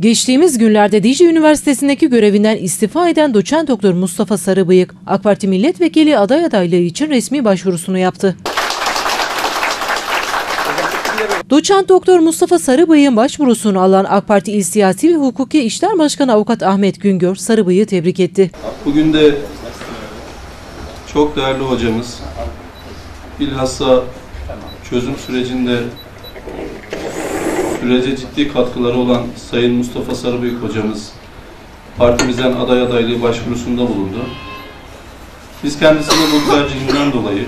Geçtiğimiz günlerde Dicle Üniversitesi'ndeki görevinden istifa eden doçent doktor Mustafa Sarıbıyık, AK Parti milletvekili aday adaylığı için resmi başvurusunu yaptı. Doçent doktor Mustafa Sarıbıyık'ın başvurusunu alan AK Parti İl Siyasi ve Hukuki İşler Başkanı Avukat Ahmet Güngör, Sarıbıyık'ı tebrik etti. Bugün de çok değerli hocamız, bilhassa çözüm sürecinde sürece ciddi katkıları olan Sayın Mustafa Sarıbıyık hocamız partimizden aday adaylığı başvurusunda bulundu. Biz kendisine bu tercihinden dolayı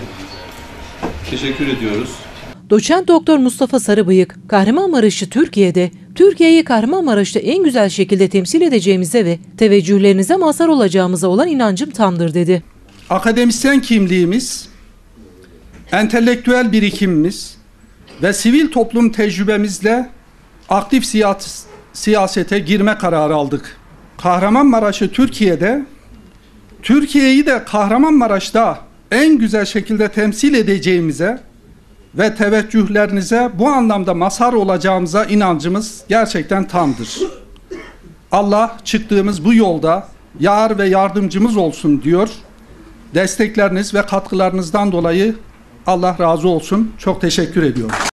teşekkür ediyoruz. Doçent Doktor Mustafa Sarıbıyık, Kahramanmaraş'ı Türkiye'de, Türkiye'yi Kahramanmaraş'ta en güzel şekilde temsil edeceğimize ve teveccühlerinize mazhar olacağımıza olan inancım tamdır dedi. akademisyen kimliğimiz, entelektüel birikimimiz ve sivil toplum tecrübemizle aktif siyas- siyasete girme kararı aldık. Kahramanmaraş'ı Türkiye'de, Türkiye'yi de Kahramanmaraş'ta en güzel şekilde temsil edeceğimize ve teveccühlerinize bu anlamda mazhar olacağımıza inancımız gerçekten tamdır. Allah çıktığımız bu yolda yar ve yardımcımız olsun diyor. Destekleriniz ve katkılarınızdan dolayı Allah razı olsun. Çok teşekkür ediyorum.